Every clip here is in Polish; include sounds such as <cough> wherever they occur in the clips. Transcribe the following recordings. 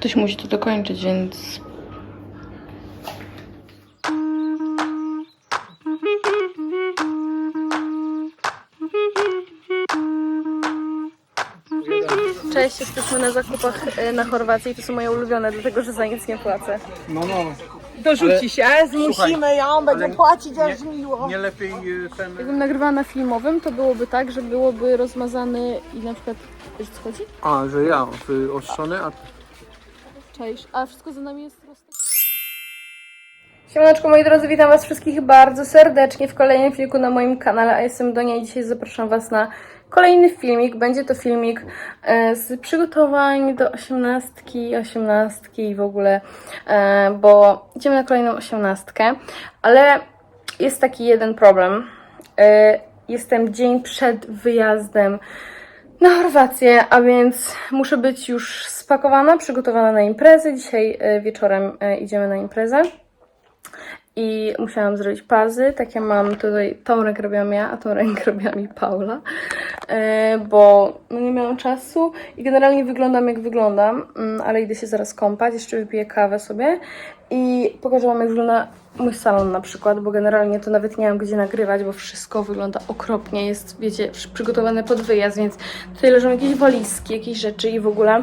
ktoś musi to dokończyć, więc Cześć, jesteśmy na zakupach e, na Chorwacji. To są moje ulubione, dlatego że za nic nie płacę. No, no. Dorzuci się, zmusimy ją, będzie ale płacić aż miło. Nie lepiej y, ten... Jakbym nagrywała na filmowym, to byłoby tak, że byłoby rozmazany i na przykład... Wiesz co chodzi? A, że ja wyostrzony, a Cześć, a wszystko za nami jest roztek. Siemaneczko moi drodzy, witam was wszystkich bardzo serdecznie w kolejnym filmiku na moim kanale, a jestem Donia i dzisiaj zapraszam was na kolejny filmik. Będzie to filmik e, z przygotowań do osiemnastki, osiemnastki i w ogóle, e, bo idziemy na kolejną osiemnastkę, ale jest taki jeden problem. E, jestem dzień przed wyjazdem na Chorwację, a więc muszę być już spakowana, przygotowana na imprezę. Dzisiaj e, wieczorem e, idziemy na imprezę. I musiałam zrobić pazy. Takie mam tutaj, tą rękę robiłam ja, a tą rękę <laughs> robiła mi Paula, e, bo no nie miałam czasu i generalnie wyglądam jak wyglądam, mm, ale idę się zaraz kąpać, jeszcze wypiję kawę sobie i pokażę Wam jak wygląda mój salon na przykład, bo generalnie to nawet nie mam gdzie nagrywać, bo wszystko wygląda okropnie, jest wiecie, przygotowane pod wyjazd, więc tutaj leżą jakieś walizki, jakieś rzeczy i w ogóle.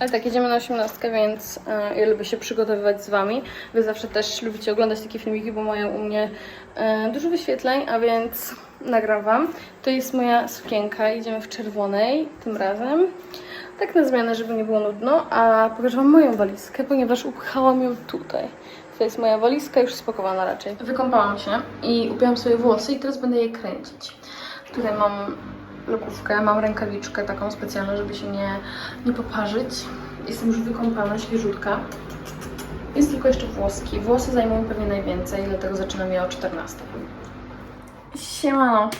Ale tak, jedziemy na osiemnastkę, więc e, ja lubię się przygotowywać z Wami. Wy zawsze też lubicie oglądać takie filmiki, bo mają u mnie e, dużo wyświetleń, a więc nagram Wam. To jest moja sukienka, idziemy w czerwonej tym razem. Tak na zmianę, żeby nie było nudno, a pokażę Wam moją walizkę, ponieważ upchałam ją tutaj. To jest moja walizka, już spakowana raczej. Wykąpałam się i upiłam sobie włosy i teraz będę je kręcić. Tutaj mam lokówkę, mam rękawiczkę taką specjalną, żeby się nie, nie poparzyć. Jestem już wykąpana, świeżutka. Jest tylko jeszcze włoski. Włosy zajmują pewnie najwięcej, dlatego zaczynam je o 14. Siemano,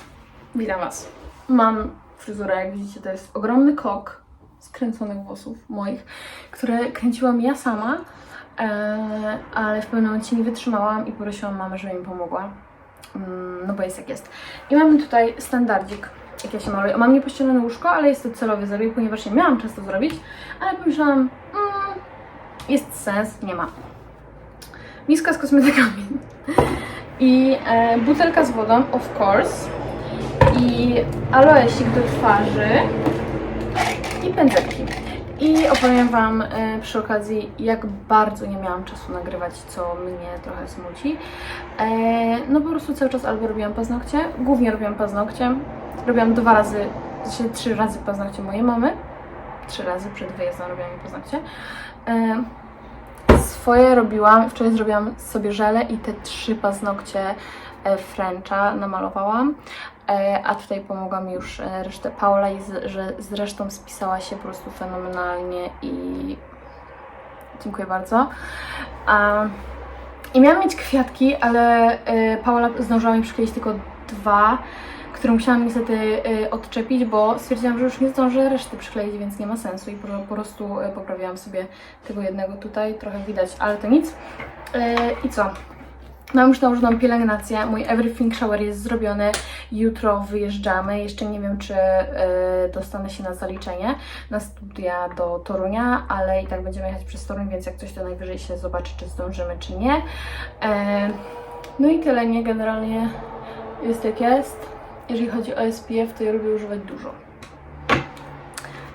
witam Was. Mam fryzurę, jak widzicie, to jest ogromny kok skręconych włosów moich, które kręciłam ja sama, e, ale w pewnym momencie nie wytrzymałam i poprosiłam mamę, żeby mi pomogła. Mm, no bo jest jak jest. I mamy tutaj standardzik, jak ja się maluję. Mam niepościelone łóżko, ale jest to celowy zabieg, ponieważ nie miałam czasu zrobić, ale pomyślałam, mm, jest sens, nie ma. Miska z kosmetykami i e, butelka z wodą, of course, i aloesik do twarzy i pędzelki. I opowiem Wam e, przy okazji, jak bardzo nie miałam czasu nagrywać, co mnie trochę smuci. E, no po prostu cały czas albo robiłam paznokcie, głównie robiłam paznokcie. Robiłam dwa razy, znaczy trzy razy paznokcie mojej mamy. Trzy razy przed wyjazdem robiłam paznokcie. Swoje robiłam, wczoraj zrobiłam sobie żele i te trzy paznokcie e, Frencha namalowałam, e, a tutaj pomogła mi już e, resztę Paula i z, że zresztą spisała się po prostu fenomenalnie i dziękuję bardzo. I miałam mieć kwiatki, ale Paula zdążyła mi przykleić tylko dwa, które musiałam niestety e, odczepić, bo stwierdziłam, że już nie zdążę reszty przykleić, więc nie ma sensu i po, prostu e, poprawiłam sobie tego jednego tutaj, trochę widać, ale to nic. E, I co? Mam już nałożoną pielęgnację, mój everything shower jest zrobiony, jutro wyjeżdżamy, jeszcze nie wiem czy e, dostanę się na zaliczenie na studia do Torunia, ale i tak będziemy jechać przez Toruń, więc jak coś to najwyżej się zobaczy czy zdążymy czy nie. E, no i tyle, nie? Generalnie jest jak jest. Jeżeli chodzi o SPF, to ja lubię używać dużo.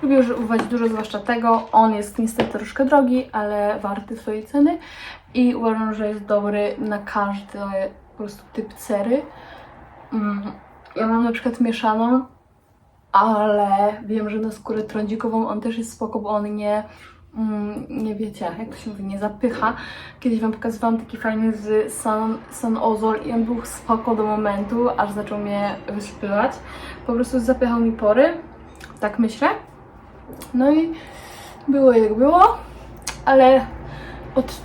Lubię używać dużo, zwłaszcza tego. On jest niestety troszkę drogi, ale warty swojej ceny i uważam, że jest dobry na każdy po prostu typ cery. Mm, Ja mam na przykład mieszaną, ale wiem, że na skórę trądzikową on też jest spoko, bo on nie, nie wiecie, jak to się mówi, nie zapycha. Kiedyś Wam pokazywałam taki fajny z San, San Ozol i on był spoko do momentu, aż zaczął mnie wyśpiewać. Po prostu zapychał mi pory, tak myślę. No i było jak było, ale od,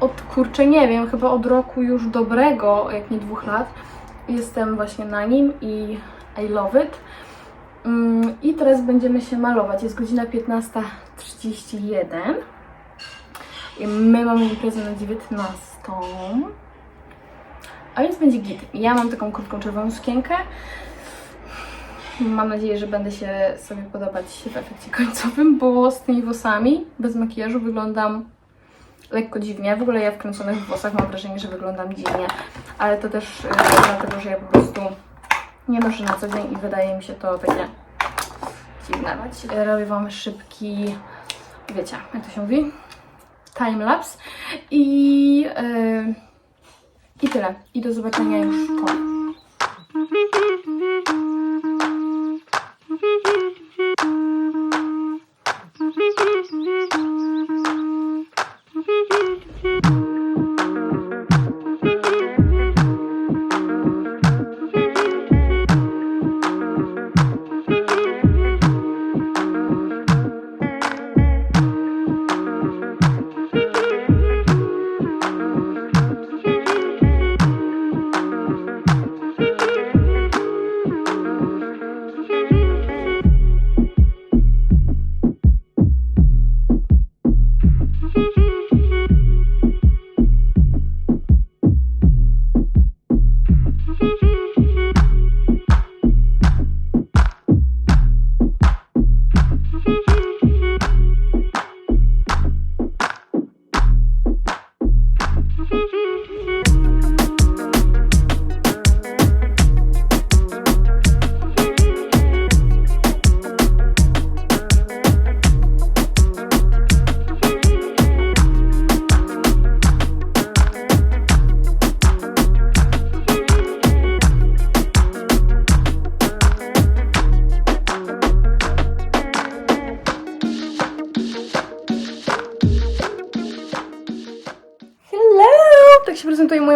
od kurczę nie wiem, chyba od roku już dobrego, jak nie dwóch lat, jestem właśnie na nim i I love it. Mm, I teraz będziemy się malować. Jest godzina 15.31 i my mamy imprezę na 19. A więc będzie git. Ja mam taką krótką czerwoną sukienkę. Mam nadzieję, że będę się sobie podobać w efekcie końcowym, bo z tymi włosami, bez makijażu wyglądam lekko dziwnie. W ogóle ja w kręconych włosach mam wrażenie, że wyglądam dziwnie, ale to też yy, dlatego, że ja po prostu nie noszę na co dzień i wydaje mi się to takie dziwne. Robię Wam szybki, wiecie, jak to się mówi? Timelapse i, yy, i tyle. I do zobaczenia już po.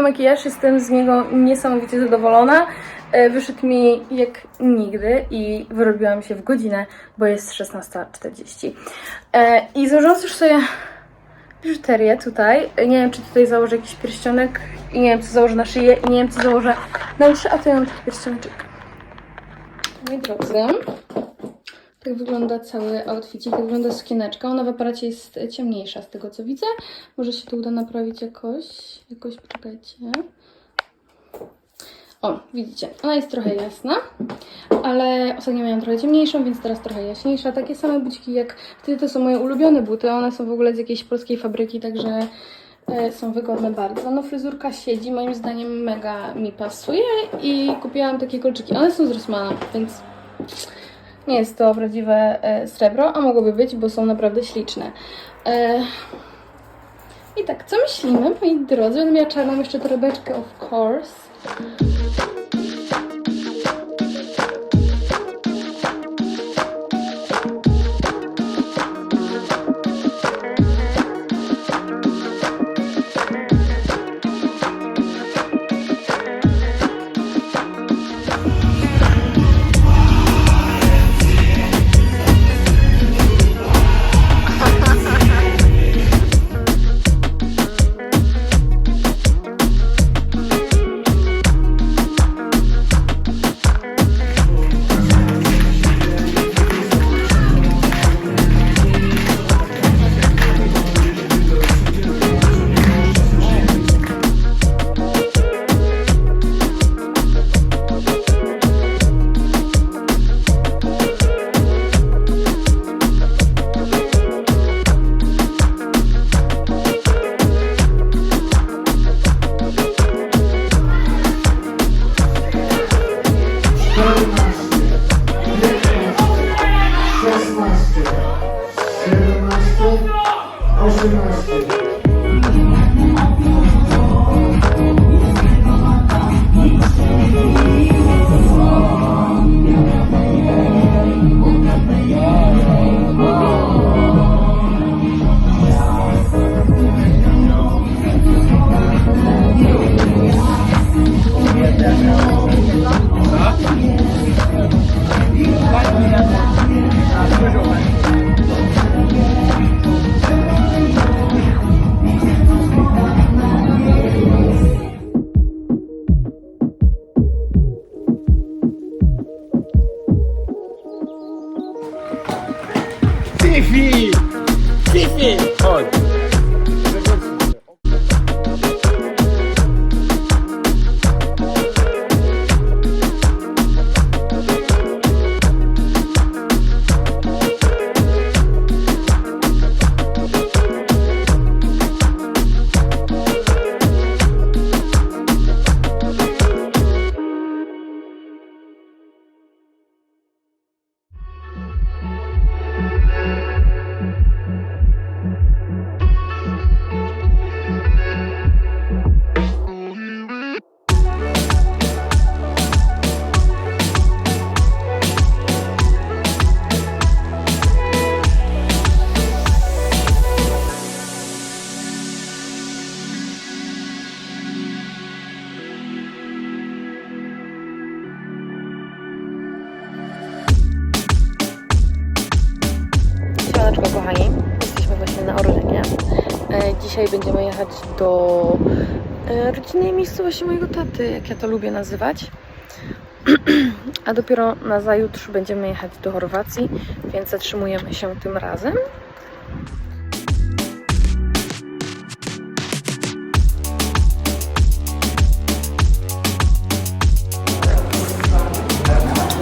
Makijaż, jestem z niego niesamowicie zadowolona. E, Wyszedł mi jak nigdy i wyrobiłam się w godzinę, bo jest 16.40. E, I założyłam już sobie biżuterię tutaj. E, Nie wiem, czy tutaj założę jakiś pierścionek i nie wiem, co założę na szyję i nie wiem, co założę na uszy, a to ja mam taki pierścioneczek. Moi drodzy, tak wygląda cały outfit, tak wygląda sukieneczka. Ona w aparacie jest ciemniejsza z tego co widzę. Może się to uda naprawić jakoś. Jakoś, poczekajcie. O, widzicie, ona jest trochę jasna, ale ostatnio miałam trochę ciemniejszą, więc teraz trochę jaśniejsza. Takie same buciki jak wtedy to są moje ulubione buty. One są w ogóle z jakiejś polskiej fabryki, także e, są wygodne bardzo. No fryzurka siedzi, moim zdaniem mega mi pasuje i kupiłam takie kolczyki. One są z Rossmana, więc nie jest to prawdziwe e, srebro, a mogłoby być, bo są naprawdę śliczne. E, I tak, co myślimy, moi drodzy? Będę miała czarną jeszcze torebeczkę, of course. Şaşmazdı, sarılmazdı, aşılmazdı. Kochani, jesteśmy właśnie na Orlenie. E, dzisiaj będziemy jechać do e, rodzinnej miejscowości mojego taty, jak ja to lubię nazywać. <clears throat> A dopiero na zajutrz będziemy jechać do Chorwacji, więc zatrzymujemy się tym razem.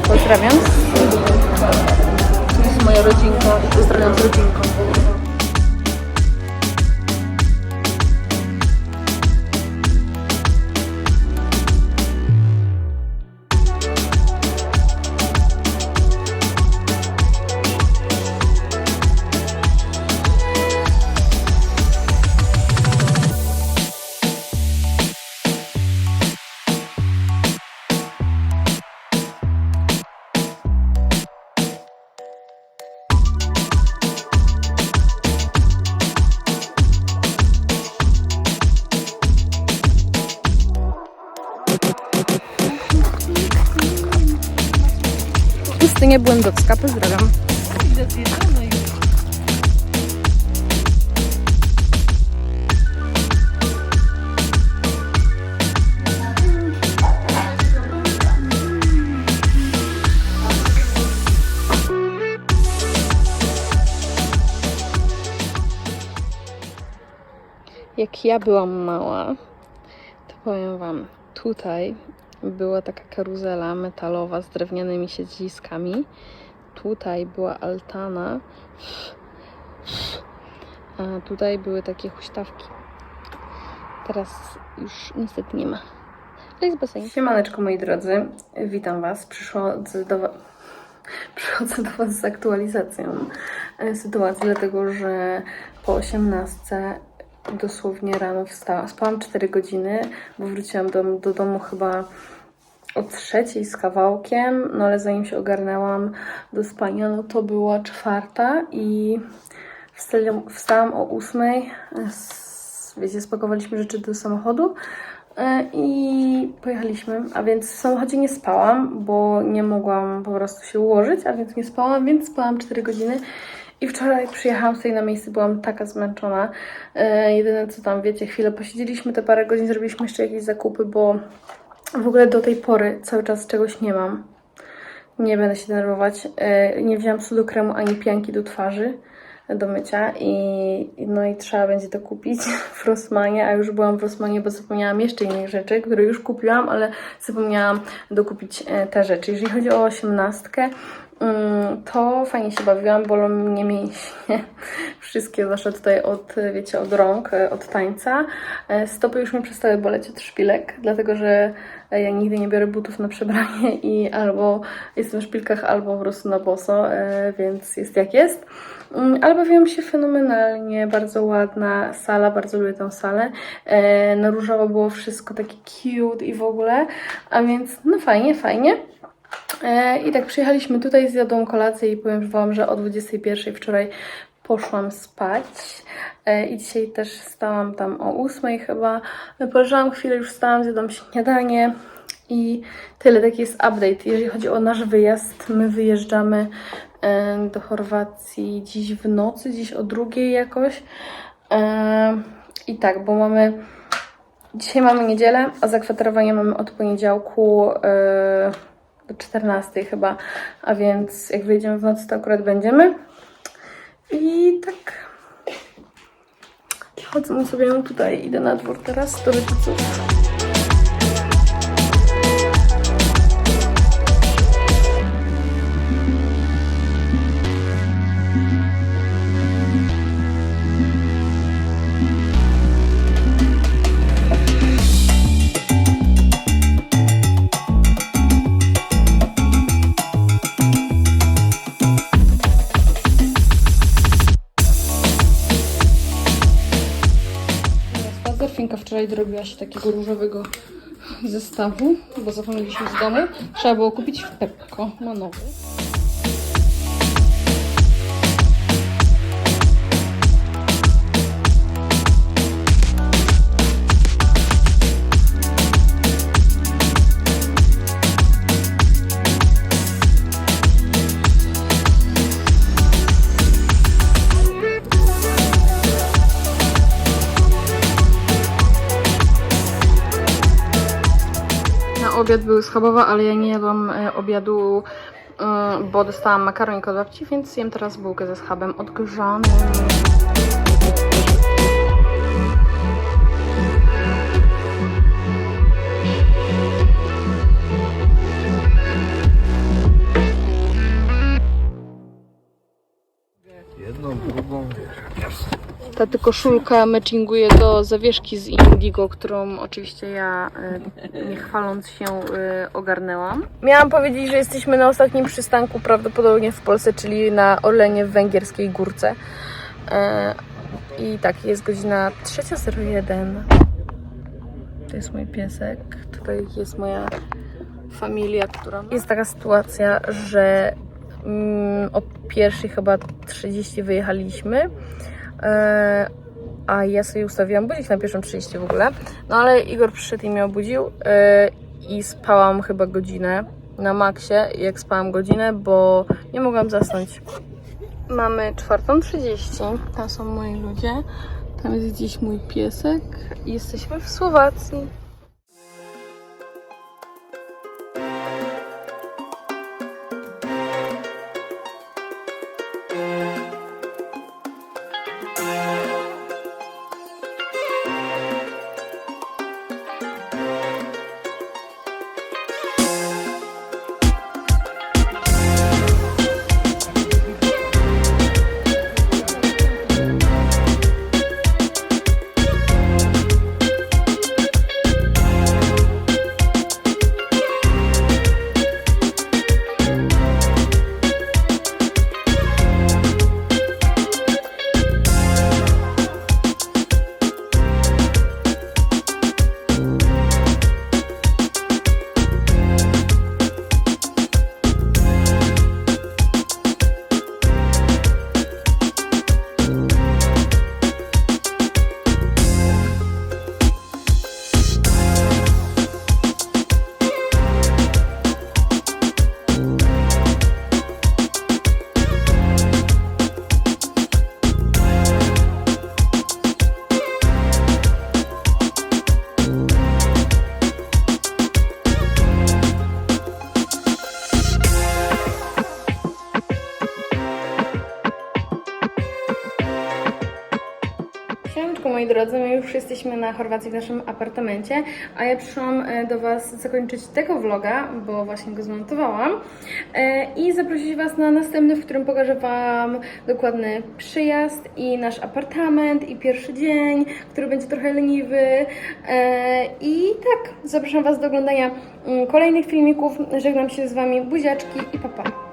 Pozdrawiam. Moja rodzinka i pozdrawiam z rodzinką. Pustynia Błędowska, pozdrawiam. Jak ja byłam mała, to powiem Wam, tutaj była taka karuzela metalowa z drewnianymi siedziskami. Tutaj była altana. A tutaj były takie huśtawki. Teraz już niestety nie ma. Ale jest basen. Siemaneczko moi drodzy, witam Was. Przychodzę do, <laughs> Przychodzę do Was z aktualizacją e, sytuacji, dlatego że po 18 dosłownie rano wstałam. Spałam 4 godziny, bo wróciłam do, do domu chyba o trzeciej z kawałkiem, no ale zanim się ogarnęłam do spania, no to była czwarta i wstałam, wstałam o ósmej. Wiecie, spakowaliśmy rzeczy do samochodu e, i pojechaliśmy. A więc w samochodzie nie spałam, bo nie mogłam po prostu się ułożyć, a więc nie spałam, więc spałam 4 godziny. I wczoraj przyjechałam tutaj na miejsce, byłam taka zmęczona. E, jedyne co tam, wiecie, chwilę posiedzieliśmy, te parę godzin zrobiliśmy jeszcze jakieś zakupy, bo w ogóle do tej pory cały czas czegoś nie mam. Nie będę się denerwować. E, Nie wzięłam sudu kremu ani pianki do twarzy do mycia i no i trzeba będzie to kupić <laughs> w Rossmanie, a już byłam w Rossmanie, bo zapomniałam jeszcze innych rzeczy, które już kupiłam, ale zapomniałam dokupić e, te rzeczy. Jeżeli chodzi o osiemnastkę, mm, to fajnie się bawiłam, bolą mnie mięśnie. <laughs> Wszystkie, zwłaszcza tutaj od, wiecie, od rąk, e, od tańca. E, Stopy już mi przestały boleć od szpilek, dlatego że ja nigdy nie biorę butów na przebranie i albo jestem w szpilkach, albo po prostu na boso, więc jest jak jest. Mm, Ale bawiłam się fenomenalnie, bardzo ładna sala, bardzo lubię tę salę. E, Na różowo było wszystko takie cute i w ogóle, a więc no fajnie, fajnie. E, I tak przyjechaliśmy tutaj, zjadłam kolację i powiem Wam, że o 21 wczoraj poszłam spać. E, I dzisiaj też stałam tam o 8 chyba. Poleżałam chwilę, już wstałam, zjadłam śniadanie. I tyle, taki jest update. Jeżeli chodzi o nasz wyjazd, my wyjeżdżamy do Chorwacji dziś w nocy, dziś o drugiej jakoś. I tak, bo mamy Dzisiaj mamy niedzielę, a zakwaterowanie mamy od poniedziałku e, do 14 chyba, a więc jak wyjdziemy w nocy, to akurat będziemy. I tak. Chodzę sobie tutaj, idę na dwór teraz do rodziców. Wczoraj dorobiła się takiego różowego zestawu, bo zapomnieliśmy z domu. Trzeba było kupić w Pepko, ma nowy. Obiad był schabowy, ale ja nie jadłam e, obiadu, e, bo dostałam makaronik od babci, więc jem teraz bułkę ze schabem odgrzanym. Koszulka matchinguje do zawieszki z Indigo, którą oczywiście ja, e, nie chwaląc się, e, ogarnęłam. Miałam powiedzieć, że jesteśmy na ostatnim przystanku prawdopodobnie w Polsce, czyli na Orlenie w Węgierskiej Górce. E, I tak, jest godzina 3.01. To jest mój piesek. Tutaj jest moja familia, która... Jest taka sytuacja, że mm, o pierwszej chyba 30 wyjechaliśmy. E, a ja sobie ustawiłam budzik na pierwszą 30 w ogóle. No ale Igor przyszedł i mnie obudził e, i spałam chyba godzinę na maksie. Jak spałam godzinę, bo nie mogłam zasnąć. Mamy 4.30. Tam są moi ludzie. Tam jest gdzieś mój piesek. Jesteśmy w Słowacji. Siemaneczko moi drodzy, my już jesteśmy na Chorwacji w naszym apartamencie, a ja przyszłam e, do Was zakończyć tego vloga, bo właśnie go zmontowałam e, i zaprosić Was na następny, w którym pokażę Wam dokładny przyjazd i nasz apartament i pierwszy dzień, który będzie trochę leniwy E, i tak, zapraszam Was do oglądania mm, kolejnych filmików, żegnam się z Wami, buziaczki i papa. Pa.